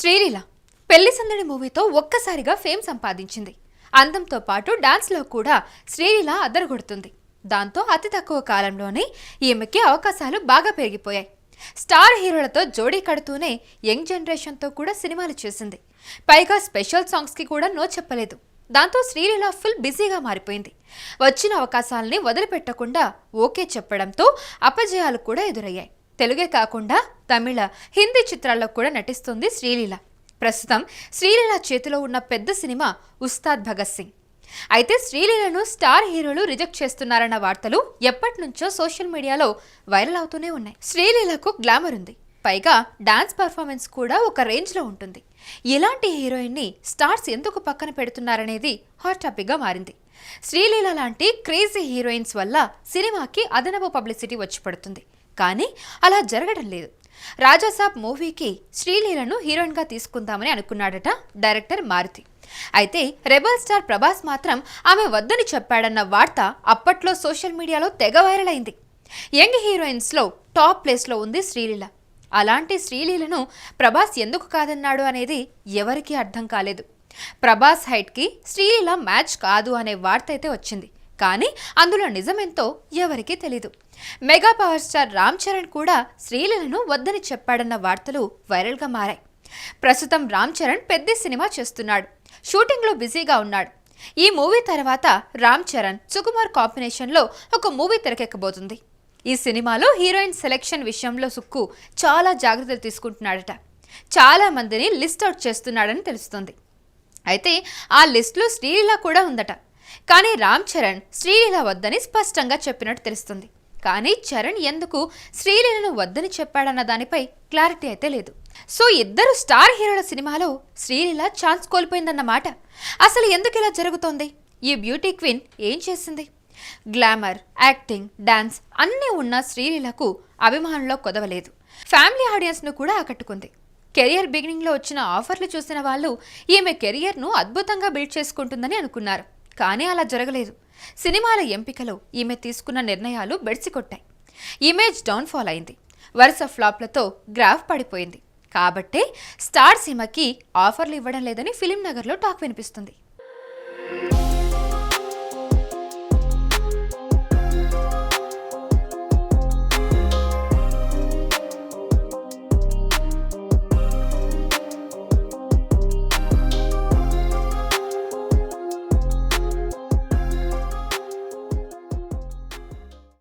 శ్రీలీల పెళ్ళి సందడి మూవీతో ఒక్కసారిగా ఫేమ్ సంపాదించింది. అందంతో పాటు డాన్స్లో కూడా శ్రీలీల అద్దరగొడుతుంది దాంతో అతి తక్కువ కాలంలోనే ఈమెకి అవకాశాలు బాగా పెరిగిపోయాయి. స్టార్ హీరోలతో జోడీ కడుతూనే యంగ్ జనరేషన్తో కూడా సినిమాలు చేసింది. పైగా స్పెషల్ సాంగ్స్కి కూడా నో చెప్పలేదు. దాంతో శ్రీలీల ఫుల్ బిజీగా మారిపోయింది. వచ్చిన అవకాశాలని వదిలిపెట్టకుండా ఓకే చెప్పడంతో అపజయాలు కూడా ఎదురయ్యాయి. తెలుగే కాకుండా తమిళ హిందీ చిత్రాల్లో కూడా నటిస్తుంది శ్రీలీల. ప్రస్తుతం శ్రీలీల చేతిలో ఉన్న పెద్ద సినిమా ఉస్తాద్ భగత్ సింగ్. అయితే శ్రీలీలను స్టార్ హీరోలు రిజెక్ట్ చేస్తున్నారన్న వార్తలు ఎప్పటి నుంచో సోషల్ మీడియాలో వైరల్ అవుతూనే ఉన్నాయి. శ్రీలీలకు గ్లామర్ ఉంది. పైగా డాన్స్ పర్ఫార్మెన్స్ కూడా ఒక రేంజ్లో ఉంటుంది. ఇలాంటి హీరోయిన్ని స్టార్స్ ఎందుకు పక్కన పెడుతున్నారనేది హాట్ టాపిక్గా మారింది. శ్రీలీల లాంటి క్రేజీ హీరోయిన్స్ వల్ల సినిమాకి అదనపు పబ్లిసిటీ వచ్చి పడుతుంది. కానీ అలా జరగడం లేదు. రాజాసాబ్ మూవీకి శ్రీలీలను హీరోయిన్గా తీసుకుందామని అనుకున్నాడట డైరెక్టర్ మారుతి. అయితే రెబల్ స్టార్ ప్రభాస్ మాత్రం ఆమె వద్దని చెప్పాడన్న వార్త అప్పట్లో సోషల్ మీడియాలో తెగ వైరల్ అయింది. యంగ్ హీరోయిన్స్లో టాప్ ప్లేస్లో ఉంది శ్రీలీల. అలాంటి శ్రీలీలను ప్రభాస్ ఎందుకు కాదన్నాడు అనేది ఎవరికీ అర్థం కాలేదు. ప్రభాస్ హైట్కి శ్రీలీల మ్యాచ్ కాదు అనే వార్త అయితే వచ్చింది. కానీ అందులో నిజమెంతో ఎవరికీ తెలీదు. Mega power star Ram Charan కూడా శ్రీలీలను వద్దని చెప్పాడన్న వార్తలు వైరల్గా మారాయి. ప్రస్తుతం రామ్ చరణ్ పెద్ద సినిమా చేస్తున్నాడు. షూటింగ్లో బిజీగా ఉన్నాడు. ఈ మూవీ తర్వాత రామ్ చరణ్ సుకుమార్ కాంబినేషన్లో ఒక మూవీ తెరకెక్కబోతుంది. ఈ సినిమాలో హీరోయిన్ సెలెక్షన్ విషయంలో సుక్కు చాలా జాగ్రత్తలు తీసుకుంటున్నాడట. చాలా మందిని లిస్ట్ అవుట్ చేస్తున్నాడని తెలుస్తుంది. అయితే ఆ లిస్ట్లో శ్రీలీల కూడా ఉందట. కానీ రామ్ చరణ్ శ్రీలీల వద్దని స్పష్టంగా చెప్పినట్టు తెలుస్తుంది. కానీ చరణ్ ఎందుకు శ్రీలీలను వద్దని చెప్పాడన్న దానిపై క్లారిటీ అయితే లేదు. సో ఇద్దరు స్టార్ హీరోల సినిమాలో శ్రీలీల ఛాన్స్ కోల్పోయిందన్నమాట అసలు ఎందుకు ఇలా జరుగుతోంది? ఈ బ్యూటీ క్వీన్ ఏం చేసింది? గ్లామర్ యాక్టింగ్ డాన్స్ అన్నీ ఉన్న శ్రీలీలకు అభిమానుల్లో కొదవలేదు. ఫ్యామిలీ ఆడియన్స్ను కూడా ఆకట్టుకుంది. కెరియర్ బిగినింగ్లో వచ్చిన ఆఫర్లు చూసిన వాళ్ళు ఈమె కెరియర్ను అద్భుతంగా బిల్డ్ చేసుకుంటుందని అనుకున్నారు. కానీ అలా జరగలేదు. సినిమాల ఎంపికలో ఈమె తీసుకున్న నిర్ణయాలు బెడిసికొట్టాయి. ఇమేజ్ డౌన్ఫాల్ అయింది. వరుస ఫ్లాప్లతో గ్రాఫ్ పడిపోయింది. కాబట్టే స్టార్ సీమకి ఆఫర్లు ఇవ్వడం లేదని ఫిలిం నగర్లో టాక్ వినిపిస్తుంది.